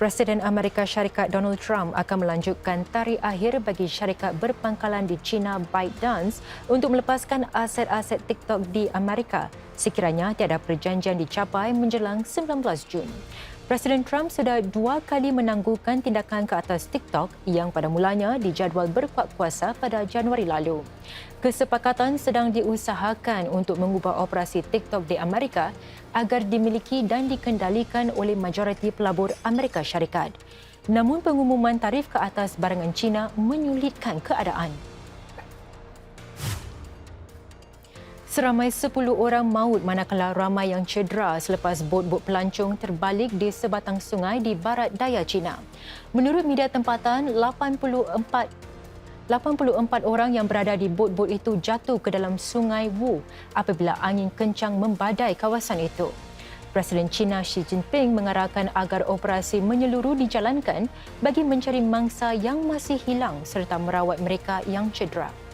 Presiden Amerika Syarikat Donald Trump akan melanjutkan tarikh akhir bagi syarikat berpangkalan di China ByteDance untuk melepaskan aset-aset TikTok di Amerika sekiranya tiada perjanjian dicapai menjelang 19 Jun. Presiden Trump sudah dua kali menangguhkan tindakan ke atas TikTok yang pada mulanya dijadual berkuat kuasa pada Januari lalu. Kesepakatan sedang diusahakan untuk mengubah operasi TikTok di Amerika agar dimiliki dan dikendalikan oleh majoriti pelabur Amerika Syarikat. Namun pengumuman tarif ke atas barangan Cina menyulitkan keadaan. Seramai 10 orang maut manakala ramai yang cedera selepas bot-bot pelancong terbalik di sebatang sungai di barat daya China. Menurut media tempatan, 84 84 orang yang berada di bot-bot itu jatuh ke dalam sungai Wu apabila angin kencang membadai kawasan itu. Presiden China Xi Jinping mengarahkan agar operasi menyeluruh dijalankan bagi mencari mangsa yang masih hilang serta merawat mereka yang cedera.